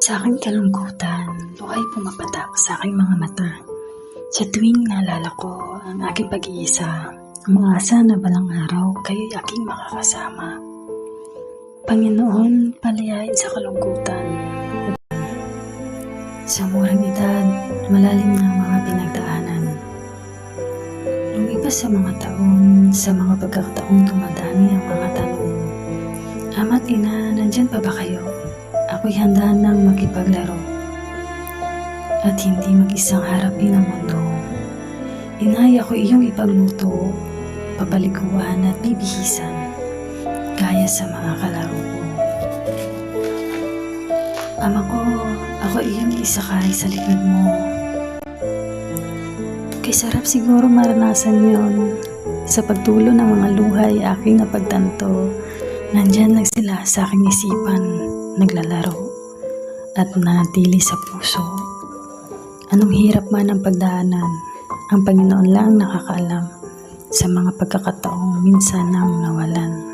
Sa aking kalungkutan, buhay pumapatak sa aking mga mata. Sa tuwing naalala ko ang aking pag-iisa, umaasa na balang araw kayo'y aking makakasama. Panginoon, palayain sa kalungkutan. Sa murang edad, malalim na ang mga pinagdaanan. Lumipas sa mga taon, sa mga pagkakataong Ama't ina, nandyan pa ba kayo? Ako'y handa nang makipaglaro at hindi mag-isang harapin ang mundo. Inay ako iyong ipagluto, papaliguan at bibihisan, gaya sa mga kalaro ko. Ama ko, ako iyong isakay sa likod mo. Kay sarap siguro maranasan yon sa pagtulo ng mga luhay aking napagtanto. Nandyan lang sila sa aking isipan, naglalaro at nanatili sa puso. Anong hirap man ang pagdaanan, ang Panginoon lang nakakaalam sa mga pagkakataong minsan nang nawalan.